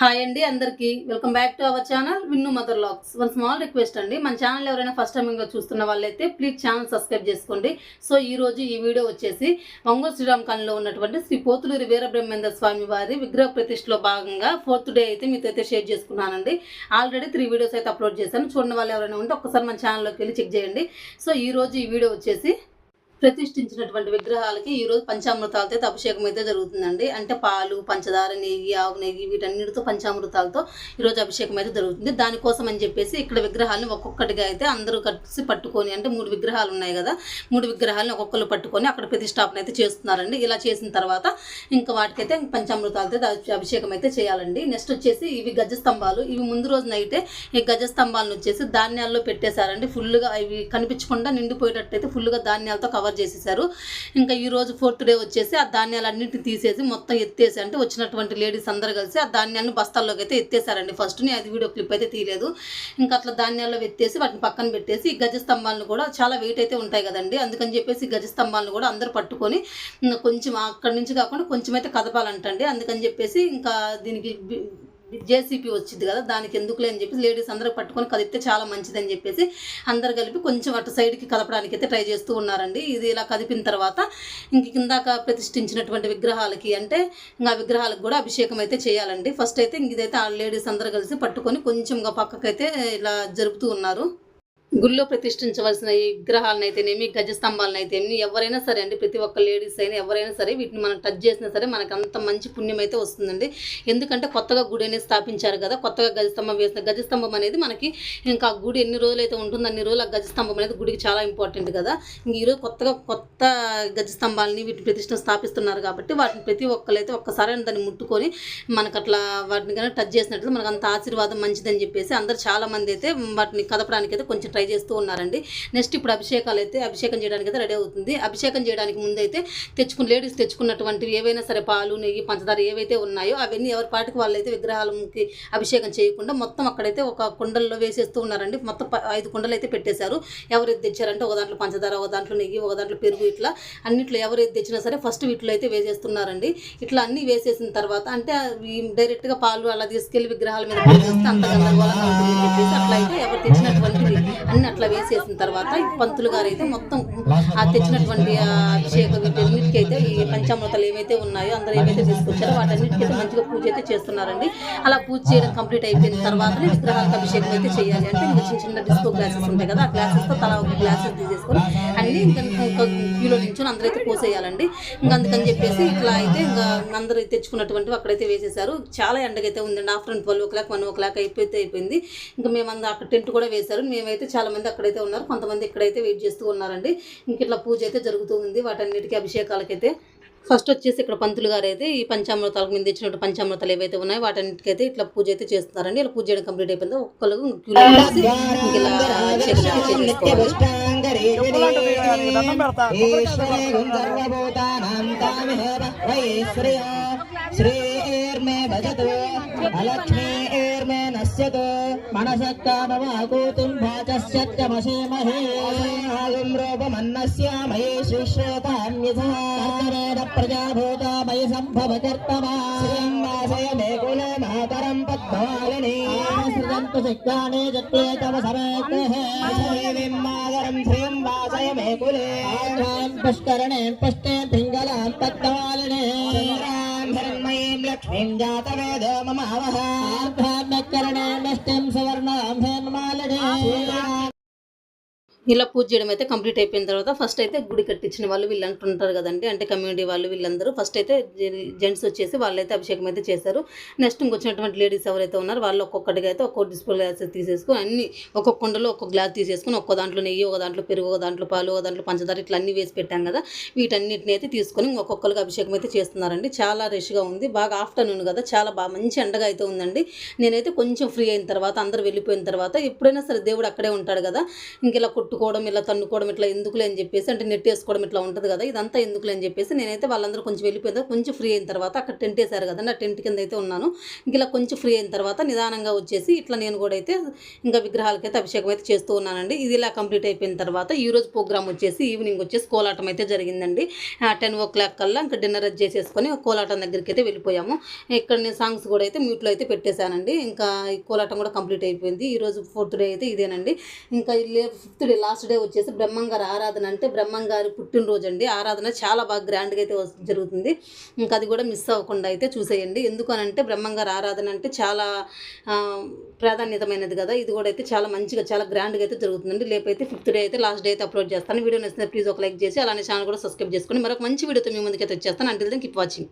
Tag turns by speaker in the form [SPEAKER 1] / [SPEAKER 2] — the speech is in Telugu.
[SPEAKER 1] హాయ్ అండి అందరికీ. Welcome back to our channel Vinnu mother lux one small request అండి. మన ఛానల్ ఎవరైనా ఫస్ట్ టైం చూస్తున్న వాళ్ళైతే ప్లీజ్ ఛానల్ సబ్స్క్రైబ్ చేసుకోండి. సో ఈ రోజు ఈ వీడియో వచ్చేసి ఒంగోలు శ్రీరామ్ కన్లో ఉన్నటువంటి శ్రీ పోతులూరి వీరబ్రహ్మేంద్ర స్వామి వారి విగ్రహ ప్రతిష్టలో భాగంగా ఫోర్త్ డే అయితే మీతో అయితే షేర్ చేసుకున్నానండి. ఆల్రెడీ త్రీ వీడియోస్ అయితే అప్లోడ్ చేశాను. చూడని వాళ్ళు ఎవరైనా ఉంటే ఒక్కసారి మన ఛానల్లోకి వెళ్ళి చెక్ చేయండి. సో ఈ రోజు ఈ వీడియో వచ్చేసి ప్రతిష్ఠించినటువంటి విగ్రహాలకి ఈ రోజు పంచామృతాలతో అయితే అభిషేకం అయితే జరుగుతుందండి. అంటే పాలు పంచదార నెయ్యి ఆవు నెయ్యి వీటన్నిటితో పంచామృతాలతో ఈ రోజు అభిషేకం అయితే జరుగుతుంది. దానికోసం అని చెప్పేసి ఇక్కడ విగ్రహాలను ఒక్కొక్కటిగా అయితే అందరూ కలిసి పట్టుకొని అంటే మూడు విగ్రహాలు ఉన్నాయి కదా మూడు విగ్రహాలను ఒక్కొక్కరు పట్టుకొని అక్కడ ప్రతిష్టాపన అయితే చేస్తున్నారండి. ఇలా చేసిన తర్వాత ఇంకా వాటికైతే పంచామృతాలతో అభిషేకం అయితే చేయాలండి. నెక్స్ట్ వచ్చేసి ఇవి గజ స్తంభాలు. ఇవి ముందు రోజున అయితే ఈ గజస్తంభాలను వచ్చేసి ధాన్యాల్లో పెట్టేశారండి. ఫుల్గా ఇవి కనిపించకుండా నిండిపోయేటట్టు అయితే ఫుల్గా ధాన్యాలతో కవర్ చేసేసారు ఇంకా ఈ రోజు ఫోర్త్ డే వచ్చేసి ఆ ధాన్యాలన్నింటినీ తీసేసి మొత్తం ఎత్తేసి అంటే వచ్చినటువంటి లేడీస్ అందరు కలిసి ఆ ధాన్యాన్ని బస్తాల్లోకి అయితే ఎత్తేసారండి ఫస్ట్ అది వీడియో క్లిప్ అయితే తీయలేదు. ఇంకా అట్లా ధాన్యాల్లో ఎత్తేసి వాటిని పక్కన పెట్టేసి ఈ గజ స్తంభాలను కూడా చాలా వెయిట్ అయితే ఉంటాయి కదండి. అందుకని చెప్పేసి గజ స్తంభాలను కూడా అందరూ పట్టుకొని కొంచెం అక్కడి నుంచి కాకుండా కొంచెం అయితే కదపాలంటండి. అందుకని చెప్పేసి ఇంకా దీనికి జేసీపీ వచ్చింది కదా దానికి ఎందుకులే అని చెప్పేసి లేడీస్ అందరూ పట్టుకొని కదిపితే చాలా మంచిదని చెప్పేసి అందరు కలిపి కొంచెం అటు సైడ్కి కదపడానికి అయితే ట్రై చేస్తూ ఉన్నారండి. ఇది ఇలా కదిపిన తర్వాత ఇంక కిందాక ప్రతిష్ఠించినటువంటి విగ్రహాలకి అంటే ఇంకా విగ్రహాలకు కూడా అభిషేకం అయితే చేయాలండి. ఫస్ట్ అయితే ఇంక ఇదైతే ఆ లేడీస్ అందరూ కలిసి పట్టుకొని కొంచెంగా పక్కకైతే ఇలా జరుపుతూ ఉన్నారు. గుళ్ళో ప్రతిష్ఠించవలసిన ఈ విగ్రహాలనైతేనేమి గజ స్తంభాలను ఎవరైనా సరే అండి ప్రతి ఒక్క లేడీస్ అయినా ఎవరైనా సరే వీటిని మనం టచ్ చేసినా సరే మనకు అంత మంచి పుణ్యం అయితే వస్తుందండి. ఎందుకంటే కొత్తగా గుడి అనేది స్థాపించారు కదా కొత్తగా గజ స్తంభం వేసిన గజ స్తంభం అనేది మనకి ఇంకా ఆ గుడి ఎన్ని రోజులు అయితే ఉంటుందో అన్ని రోజులు ఆ గజ స్తంభం అనేది గుడికి చాలా ఇంపార్టెంట్ కదా. ఇంక ఈరోజు కొత్తగా కొత్త గజ స్తంభాలని వీటి ప్రతిష్ట స్థాపిస్తున్నారు కాబట్టి వాటిని ప్రతి ఒక్కరైతే ఒక్కసారి దాన్ని ముట్టుకొని మనకు అట్లా వాటిని కన్నా టచ్ చేసినట్టు మనకు అంత ఆశీర్వాదం మంచిదని చెప్పేసి అందరు చాలామంది అయితే వాటిని కదపడానికి అయితే కొంచెం ట్రై చేస్తూ ఉన్నారండి. నెక్స్ట్ ఇప్పుడు అభిషేకాలు అయితే అభిషేకం చేయడానికి అయితే రెడీ అవుతుంది. అభిషేకం చేయడానికి ముందు అయితే తెచ్చుకున్న లేడీస్ తెచ్చుకున్నటువంటివి ఏవైనా సరే పాలు నెయ్యి పంచదార ఏవైతే ఉన్నాయో అవన్నీ ఎవరి పాటికి వాళ్ళైతే విగ్రహాలకి అభిషేకం చేయకుండా మొత్తం అక్కడైతే ఒక కుండల్లో వేసేస్తూ ఉన్నారండి. మొత్తం ప- ఐదు కుండలు అయితే పెట్టేశారు. ఎవరు తెచ్చారంటే ఒక దాంట్లో పంచదార ఒక దాంట్లో నెయ్యి ఒక దాంట్లో పెరుగు ఇట్లా అన్నిట్లో ఎవరు తెచ్చినా సరే ఫస్ట్ వీటిలో అయితే వేసేస్తున్నారండి. ఇట్లా అన్ని వేసేసిన తర్వాత అంటే డైరెక్ట్గా పాలు అలా తీసుకెళ్ళి విగ్రహాల మీద అంత గందరగోళంగా ఉంటుంది అట్లా అయితే ఎవరు తెచ్చినట్టు అన్ని అట్లా వేసేసిన తర్వాత పంతులు గారు అయితే మొత్తం ఆ తెచ్చినటువంటి అభిషేక వీటన్నిటికీ అయితే ఈ పంచామృతాలు ఏవైతే ఉన్నాయో అందరూ ఏవైతే తీసుకొచ్చారో వాటన్నిటికైతే మంచిగా పూజ అయితే చేస్తున్నారండి. అలా పూజ చేయడం కంప్లీట్ అయిపోయిన తర్వాతనే విగ్రహాలకు అభిషేకం అయితే చేయాలి. అంటే ఇంకా చిన్న చిన్న డిస్కో గ్లాసెస్ ఉంటాయి కదా ఆ గ్లాసెస్తో తలా ఒక గ్లాసెస్ తీసేసుకొని అన్ని ఇంకా ఇంకా క్యూలో నించుని అందరైతే పోసేయాలండి ఇంకా అందుకని చెప్పేసి ఇట్లా అయితే ఇంకా అందరూ తెచ్చుకున్నటువంటి అక్కడైతే వేసేసారు చాలా ఎండగైతే ఉందండి afternoon twelve o'clock one o'clock అయిపోతే అయిపోయింది. ఇంకా మేము అక్కడ టెంట్ కూడా వేశారు. మేమైతే చాలా మంది అక్కడైతే ఉన్నారు. కొంతమంది ఇక్కడైతే వెయిట్ చేస్తూ ఉన్నారండి. ఇంక ఇట్లా పూజ అయితే జరుగుతూ ఉంది. వాటన్నిటికీ అభిషేకాలకైతే ఫస్ట్ వచ్చేసి ఇక్కడ పంతులు గారు అయితే ఈ పంచామృతాలకు మీద ఇచ్చినట్టు పంచామృతాలు ఏవైతే ఉన్నాయో వాటన్నిటికైతే ఇట్లా పూజ అయితే చేస్తున్నారండి ఇలా పూజ చేయడం కంప్లీట్ అయిపోయింది ఒక్కరు క్యూలో వేసి ఇలా
[SPEAKER 2] శ్రీర్మే భజతు అలక్ష్మీర్మే నశ్యతు మనసత్తామవాకూతుం వాచస్యమసీమహే ఆగుం రూపమన్నస్యామయే శ్రీశ్రోతాన్యథారేణ కర్తమా శ్రీం వాసయ మే కులే మాతరం పద్మాలిని సృజంతు శక్తానే జట్లే తవ సమేతః. శ్రీం మాతరం శ్రీం వాసయ మే కులే. పుష్కరణే పుష్టే పింగళాం పద్మాలినే హిరణ్మయీం లక్ష్మీం జాతవేదో మమావహ. ఆర్ధాన్నకరణే నష్టిం సువర్ణాం హేన్మాలినే.
[SPEAKER 1] ఇలా పూజ చేయడం అయితే కంప్లీట్ అయిపోయిన తర్వాత ఫస్ట్ అయితే గుడి కట్టించిన వాళ్ళు వీళ్ళు అంటుంటారు కదండి. అంటే కమ్యూనిటీ వాళ్ళు వీళ్ళందరూ ఫస్ట్ అయితే జెంట్స్ వచ్చేసి వాళ్ళైతే అభిషేకం అయితే చేశారు. నెక్స్ట్ ఇంకొచ్చినటువంటి లేడీస్ ఎవరైతే ఉన్నారో వాళ్ళు ఒక్కొక్కటిగా అయితే ఒక్కొక్క డిస్ప్లే గ్లాస్ తీసేసుకుని అన్ని ఒక్కొక్క కుండలో ఒక్కొక్క గ్లాస్ తీసేసుకుని ఒక్కో దాంట్లో నెయ్యి ఒక దాంట్లో పెరుగు ఒక దాంట్లో పాలు ఒక దాంట్లో పంచదార ఇట్లా అన్ని వేసి పెట్టాం కదా. వీటన్నిటిని అయితే తీసుకొని ఒక్కొక్కరికి అభిషేకం అయితే చేస్తున్నారండి. చాలా రష్గా ఉంది. బాగా ఆఫ్టర్నూన్ కదా. చాలా బాగా మంచి ఎండగా అయితే ఉందండి. నేనైతే కొంచెం ఫ్రీ అయిన తర్వాత అందరూ వెళ్ళిపోయిన తర్వాత ఎప్పుడైనా సరే దేవుడు అక్కడే ఉంటాడు కదా. ఇంక ఇలా కొట్టుకోవడం ఇలా తన్నుకోవడం ఇట్లా ఎందుకులే అని చెప్పేసి అంటే నెట్ వేసుకోవడం ఇట్లా ఉంటుంది కదా ఇదంతా ఎందుకులే అని చెప్పేసి నేనైతే వాళ్ళందరూ కొంచెం వెళ్ళిపోయిన కొంచెం ఫ్రీ అయిన తర్వాత అక్కడ టెంట్ వేశారు కదా నా టెంట్ కింద అయితే ఉన్నాను. ఇలా కొంచెం ఫ్రీ అయిన తర్వాత నిదానంగా వచ్చేసి ఇట్లా నేను కూడా అయితే ఇంకా విగ్రహాలకైతే అభిషేకం అయితే చేస్తూ ఉన్నానండి. ఇది ఇలా కంప్లీట్ అయిపోయిన తర్వాత ఈరోజు ప్రోగ్రామ్ వచ్చేసి ఈవినింగ్ వచ్చేసి కోలాటం అయితే జరిగిందండి. టెన్ ఓ క్లాక్ కల్లా ఇంకా డిన్నర్ చేసేసుకొని కోలాటం దగ్గరికి అయితే వెళ్ళిపోయాము. ఇక్కడ నేను సాంగ్స్ కూడా అయితే మ్యూట్లో అయితే పెట్టేశానండి. ఇంకా ఈ కోలాటం కూడా కంప్లీట్ అయిపోయింది. ఈరోజు ఫోర్త్ డే అయితే ఇదేనండి. ఇంకా ఫిఫ్త్ డే లాస్ట్ డే వచ్చేసి బ్రహ్మంగారు ఆరాధన అంటే బ్రహ్మంగారి పుట్టినరోజు అండి ఆరాధన చాలా బాగా గ్రాండ్గా అయితే జరుగుతుంది. ఇంకా అది కూడా మిస్ అవ్వకుండా అయితే చూసేయండి. ఎందుకనంటే బ్రహ్మంగారు ఆరాధన అంటే చాలా ప్రాధాన్యతమైనది కదా. ఇది కూడా అయితే చాలా మంచిగా చాలా గ్రాండ్గా అయితే జరుగుతుందండి. లేకపోతే ఫిఫ్త్ డే అయితే లాస్ట్ డే అయితే అప్లోడ్ చేస్తాను. వీడియో నచ్చితే ప్లీజ్ ఒక లైక్ చేసి అలానే ఛానల్ కూడా సబ్స్క్రైబ్ చేసుకొని మరొక మంచి వీడియోతో మీ ముందుకైతే వచ్చేస్తాను. అంటే కీప్ వాచింగ్